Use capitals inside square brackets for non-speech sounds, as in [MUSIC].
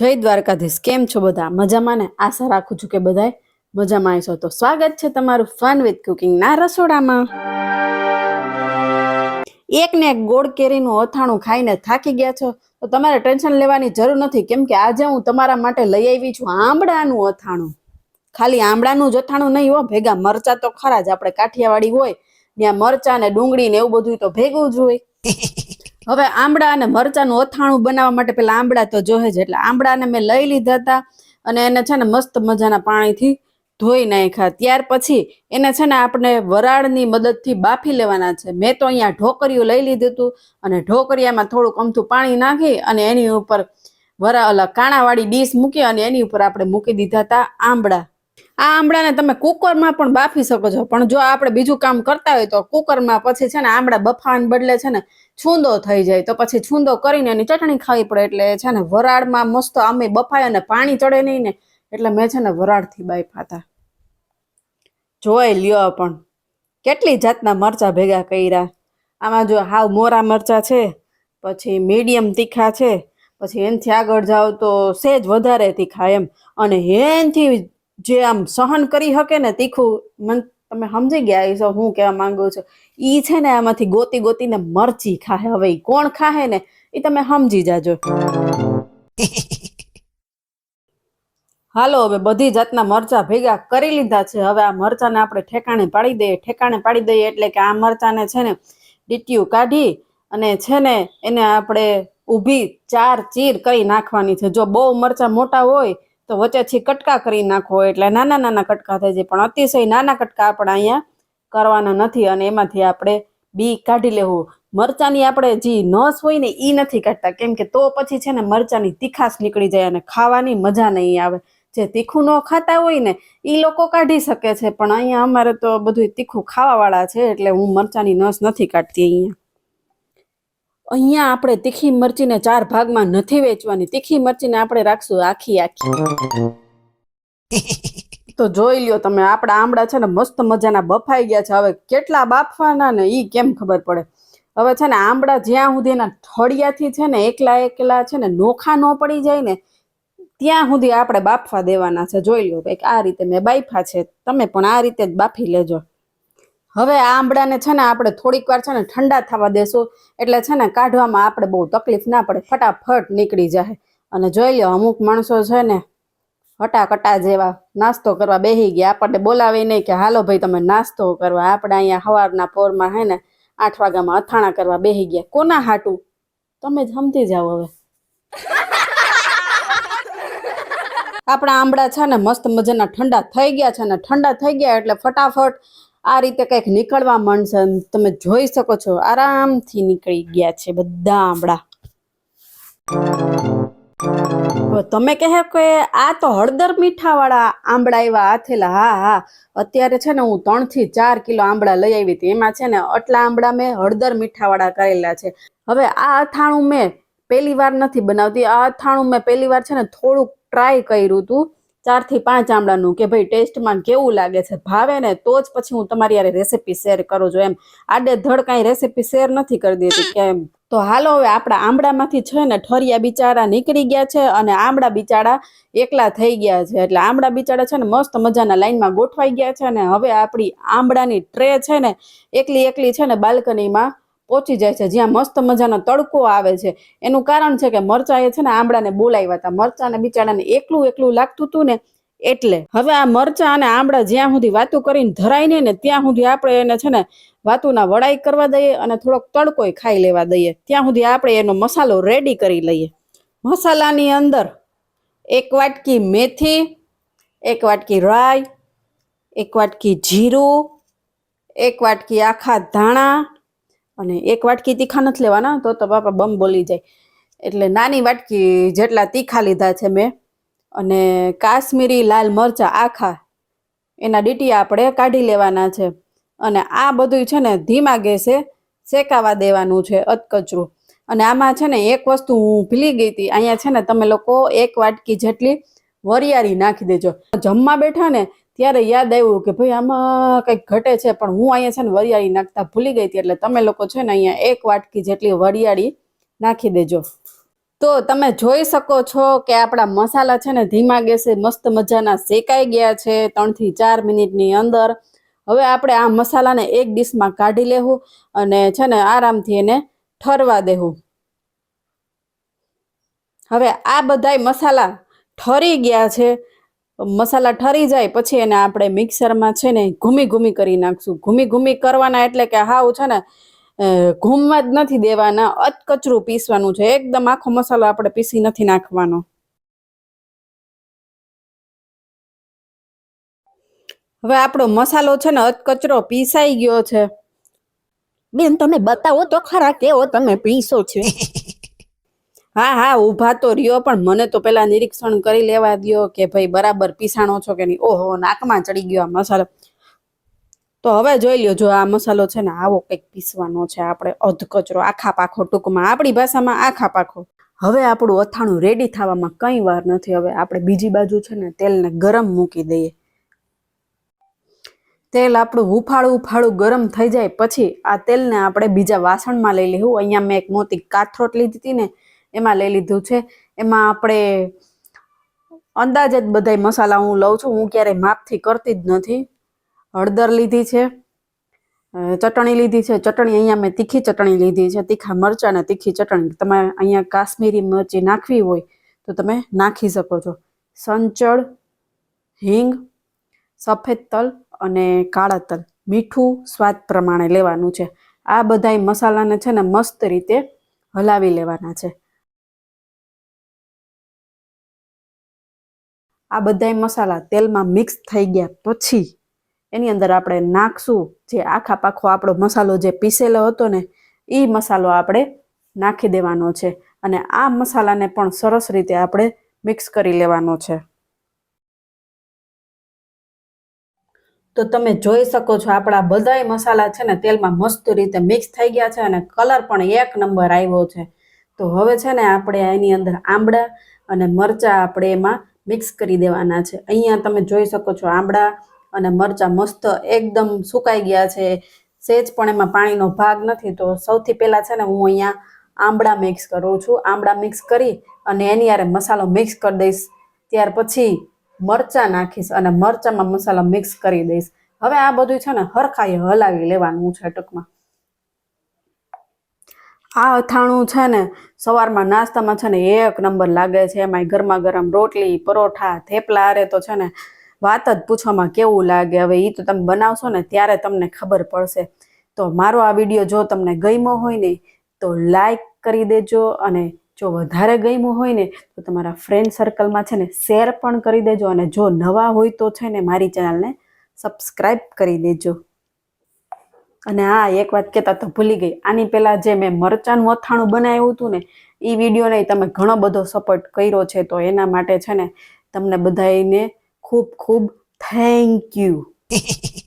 જય દ્વારકાધીશ. કેમ છો બધા? મજામાં ને? આશા રાખું છું કે બધાય મજામાં આવીશો તો સ્વાગત છે તમારું ફન વિથ કુકિંગ ના રસોડામાં. એક ને એક ગોળ કેરીનું અથાણું ખાઈને થાકી ગયા છો. તો તમારે ટેન્શન લેવાની જરૂર નથી. કેમ કે આજે હું તમારા માટે લઈ આવી છું આંબળાનું અથાણું. ખાલી આંબળાનું જ અથાણું નહીં હો, ભેગા મરચા તો ખરા જ. આપણે કાઠિયાવાડી હોય, ત્યાં મરચા ને ડુંગળી ને એવું બધું તો ભેગું જ હોય. હવે આંબળા અને મરચાનું અથાણું બનાવવા માટે પેલા આંબળા તો જોહે જ. એટલે આંબળાને મેં લઈ લીધા હતા અને એને છે ને મસ્ત મજાના પાણીથી ધોઈ નાખ્યા. ત્યાર પછી એને છે ને આપણે વરાળની મદદથી બાફી લેવાના છે. મેં તો અહીંયા ઢોકરિયું લઈ લીધું હતું અને ઢોકરિયામાં થોડુંક અમથું પાણી નાખી અને એની ઉપર વરા ઓલા કાણાવાળી ડીશ મૂકી અને એની ઉપર આપણે મૂકી દીધા હતા આંબળા. આ આંબળાને તમે કુકરમાં પણ બાફી શકો છો. પણ જો આપણે બીજું કામ કરતા હોય તો કુકરમાં પછી છે ને આંબળા બફાવાને બદલે છે ને છૂંદો થઈ જાય તો પછી છૂંદો કરીને એની ચટણી ખાવી પડે એટલે છે ને વરાળમાં મસ્ત આમે બફાય અને પાણી ચડે નહીં ને એટલે મેં છે ને વરાળથી બાફા હતા જોઈ લ્યો પણ કેટલી જાતના મરચા ભેગા કર્યા. આમાં જો હાવ મોરા મરચા છે, પછી મીડિયમ તીખા છે, પછી એનથી આગળ જાઓ તો સેજ વધારે તીખા એમ. અને એનથી જે આમ સહન કરી શકે ને તીખું મન તમે સમજી ગયા છો હું કહેવા માંગુ છું. ઈ છે ને આમાંથી ગોતી ગોતીને મરચી ખાહે. હવે કોણ ખાહે ને એ તમે સમજી જાજો. હાલો, હવે બધી જાતના મરચા ભેગા કરી લીધા છે. હવે આ મરચાને આપણે ઠેકાણે પાડી દઈએ. ઠેકાણે પાડી દઈએ એટલે કે આ મરચાને છે ને ડીટીયું કાઢી અને છે ને એને આપણે ઊભી ચાર ચીર કરી નાખવાની છે. જો બહુ મરચા મોટા હોય તો વચ્ચેથી કટકા કરી નાખો એટલે નાના નાના કટકા થઈ જાય પણ અતિશય નાના કટકા આપણે અહીંયા કરવાના નથી અને એમાંથી આપણે બી કાઢી લેવું. મરચાની આપણે જે નસ હોય ને એ નથી કાઢતા. કેમ કે તો પછી છે ને મરચાની તીખાશ નીકળી જાય અને ખાવાની મજા નહીં આવે. જે તીખું ન ખાતા હોય ને એ લોકો કાઢી શકે છે. પણ અહીંયા અમારે તો બધું તીખું ખાવાવાળા છે એટલે હું મરચાની નસ નથી કાઢતી અહીંયા. અહીંયા આપણે તીખી મરચીને ચાર ભાગમાં નથી વેચવાની. તીખી મરચીને આપણે રાખશું આખી આખી. તો જોઈ લ્યો તમે, આપણા આમળા છે ને મસ્ત મજાના બફાઈ ગયા છે. હવે કેટલા બાફવાના ને એ કેમ ખબર પડે? હવે છે ને આંબળા જ્યાં સુધી એના ઠળિયાથી છે ને એકલા એકલા છે ને નોખા ન પડી જાય ને, ત્યાં સુધી આપણે બાફવા દેવાના છે. જોઈ લ્યો, કંઈક આ રીતે મેં બાફા છે. તમે પણ આ રીતે જ બાફી લેજો. હવે આ આંબળાને છે ને આપણે થોડીક વાર છે ને ઠંડા થવા દેશું. એટલે છે ને કાઢવામાં આપણે બહુ તકલીફ ના પડે. ફટાફટ નીકળી જાય. અને જોઈ લો અમુક માણસો છે ને હટાકટા જેવા નાસ્તો કરવા બેસી ગયા. આપણને બોલાવે નહીં કે, હાલો ભાઈ, તમે નાસ્તો કરવા. આપણે અહીંયા સવારના પોરમાં હે ને આઠ વાગ્યામાં અથાણા કરવા બેસી ગયા. કોના હાટું? તમે જ સમજી જાઓ હવે. આપણા આંબળા છે ને મસ્ત મજાના ઠંડા થઈ ગયા છે ને ઠંડા થઈ ગયા એટલે ફટાફટ આ રીતે કંઈક નીકળવા માંડશે તમે જોઈ શકો છો. આરામથી નીકળી ગયા છે બધા આંબળા. તમે કહે કે આ તો હળદર મીઠાવાળા આંબળા એવા આથેલા હા હા. અત્યારે છે ને હું ત્રણથી ચાર કિલો આંબળા લઈ આવી હતી. એમાં છે ને આટલા આંબળા મેં હળદર મીઠાવાળા કરેલા છે. હવે આ અથાણું મેં પહેલી વાર નથી બનાવતી. આ અથાણું મેં પહેલી વાર છે ને થોડુંક ટ્રાય કર્યું હતું. ચારથી પાંચ આમળાનું કે ભાઈ ટેસ્ટમાં કેવું લાગે છે ભાવે ને, તો જ પછી હું તમારી યારે રેસીપી શેર કરું છું. એમ આડે ધડ કાંઈ રેસીપી શેર નથી કરી દેતી કેમ તો હાલો હવે આપણા આંબળામાંથી છે ને ઠરિયા બિચારા નીકળી ગયા છે અને આંબળા બિચારા એકલા થઈ ગયા છે. એટલે આંબળા બિચારા છે ને મસ્ત મજાના લાઈનમાં ગોઠવાઈ ગયા છે અને હવે આપણી આંબળાની ટ્રે છે ને એકલી એકલી છે ને બાલ્કનીમાં પહોંચી જાય છે, જ્યાં મસ્ત મજાનો તડકો આવે છે. એનું કારણ છે કે મરચાએ છે ને આંબળાને બોલાવ્યા હતા. મરચાને બિચારાને એકલું એકલું લાગતું હતું ને એટલે હવે આ મરચા અને આંબળા જ્યાં સુધી વાતું કરીને ધરાય ને ત્યાં સુધી આપણે એને છે ને વાતુના વડાઈ કરવા દઈએ અને થોડોક તડકોય ખાઈ લેવા દઈએ. ત્યાં સુધી આપણે એનો મસાલો રેડી કરી લઈએ. મસાલાની અંદર એક વાટકી મેથી, એક વાટકી રાઈ, એક વાટકી જીરું, એક વાટકી આખા ધાણા અને એક વાટકી તીખા નથી લેવાના, તો તો બાપા બમ બોલી જાય. એટલે નાની વાટકી જેટલા તીખા લીધા છે મેં, અને કાશ્મીરી લાલ મરચાં આખા, એના ડીટી આપણે કાઢી લેવાના છે. અને આ બધું છે ને ધીમા ગેસે શેકાવા દેવાનું છે અતકચરું અને આમાં છે ને એક વસ્તુ હું ભૂલી ગઈ હતી, અહીંયા છે ને તમે લોકો એક વાટકી જેટલી વરિયાળી નાખી દેજો. જમવા બેઠા ને ત્યારે યાદ આવ્યું કે ભાઈ આમાં કંઈક ઘટે છે, પણ હું અહીંયા છે ને વરિયાળી નાખતા ભૂલી ગઈ હતી, એટલે તમે લોકો છે ને અહીંયા એક વાટકી જેટલી વરિયાળી નાખી દેજો. તો તમે જોઈ શકો છો કે આપણા મસાલા છે ને ધીમા ગેસે મસ્ત મજાના શેકાઈ ગયા છે, ત્રણથી ચાર મિનિટની અંદર. હવે આપણે આ મસાલાને એક ડીશમાં કાઢી લેવું અને છે ને આરામથી એને ઠરવા દેવું. હવે આ બધાય મસાલા ઠરી ગયા છે. મસાલા ઠરી જાય પછી એને આપણે મિક્સરમાં છે ને ઘૂમી ઘૂમી કરી નાખશું. ઘૂમી ઘૂમી કરવાના એટલે કે હાવ છે ને ઘૂમવા જ નથી દેવાના. અચકચરું પીસવાનું છે. એકદમ આખો મસાલો આપણે પીસી નથી નાખવાનો. હવે આપણો મસાલો છે ને અચકચરો પીસાઈ ગયો છે. બેન તમે બતાવો તો ખરા કેવો તમે પીસો છો. [LAUGHS] હા હા, ઊભા તો રહ્યો, પણ મને તો પેલા નિરીક્ષણ કરી લેવા દ્યો કે ભાઈ બરાબર પીસાણો છો કે નહીં? ઓહો, નાકમાં ચડી ગયો આ મસાલો. તો હવે જોઈ લ્યો, જો આ મસાલો છે ને, આવો કંઈક પીસવાનો છે આપણે અધકચરો આખા પાખો ટૂંકમાં. આપણી ભાષામાં આખા પાખો. હવે આપણું અથાણું રેડી થવામાં કંઈ વાર નથી. હવે આપણે બીજી બાજુ છે ને, તેલને ગરમ મૂકી દઈએ. તેલ આપણું હુફાળું હુફાળું ગરમ થઈ જાય પછી આ તેલને આપણે બીજા વાસણમાં લઈ લેવું. અહીંયા મેં એક મોટી કાથરોટ લીધી હતી ને એમાં લઈ લીધું છે. એમાં આપણે અંદાજ જ બધાય મસાલા હું લઉં છું. હું ક્યારેય માપથી કરતી જ નથી. હળદર લીધી છે. ચટણી લીધી છે. ચટણી અહીંયા મેં તીખી ચટણી લીધી છે. તીખા મરચાં અને તીખી ચટણી. તમે અહીંયા કાશ્મીરી મરચી નાખવી હોય તો તમે નાખી શકો છો. સંચળ, હિંગ, સફેદ તલ અને કાળા તલ. મીઠું સ્વાદ પ્રમાણે લેવાનું છે. આ બધાય મસાલાને છે ને મસ્ત રીતે હલાવી લેવાના છે. આ બધાય મસાલા તેલમાં મિક્સ થઈ ગયા પછી એની અંદર આપણે નાખશું જે આખા પાખો આપણો મસાલો જે પીસેલો હતો ને એ મસાલો આપણે નાખી દેવાનો છે. અને આ મસાલાને પણ સરસ રીતે આપણે મિક્સ કરી લેવાનો છે. તો તમે જોઈ શકો છો આપણા બધાય મસાલા છે ને તેલમાં મસ્ત રીતે મિક્સ થઈ ગયા છે અને કલર પણ એક નંબર આવ્યો છે. તો હવે છે ને આપણે એની અંદર આંબળા અને મરચાં આપણે એમાં મિક્સ કરી દેવાના છે. અહીંયા તમે જોઈ શકો છો આંબળા અને મરચાં મસ્ત એકદમ સુકાઈ ગયા છે. સેજ પણ એમાં પાણીનો ભાગ નથી. તો સૌથી પહેલાં છે ને હું અહીંયા આંબળા મિક્સ કરું છું. આંબળા મિક્સ કરી અને એની યારે મસાલો મિક્સ કરી દઈશ. ત્યાર પછી મરચાં નાખીશ અને મરચાંમાં મસાલો મિક્સ કરી દઈશ. હવે આ બધું છે ને હરખાઈ હલાવી લેવાનું છે ટૂંકમાં. આ અથાણું છે ને, સવારમાં નાસ્તામાં છે ને એક નંબર લાગે છે. એમાંય ગરમા ગરમ રોટલી, પરોઠા, થેપલા અરે તો છે ને વાત જ પૂછવામાં કેવું લાગે? હવે એ તો તમે બનાવશો ને ત્યારે તમને ખબર પડશે. તો મારો આ વીડિયો જો તમને ગમ્યો હોય ને, તો લાઈક કરી દેજો અને જો વધારે ગમ્યું હોય ને, તો તમારા ફ્રેન્ડ સર્કલમાં છે ને શેર પણ કરી દેજો અને જો નવા હોય તો છે ને મારી ચેનલને સબસ્ક્રાઈબ કરી દેજો. અને હા એક વાત કહેતા તો ભૂલી ગઈ. આની પહેલાં જે મેં મરચાંનું અથાણું બનાવ્યું હતું ને એ વિડીયોને તમે ઘણો બધો સપોર્ટ કર્યો છે, તો એના માટે છે ને, તમને બધાને ખૂબ ખૂબ થેન્ક યુ [LAUGHS]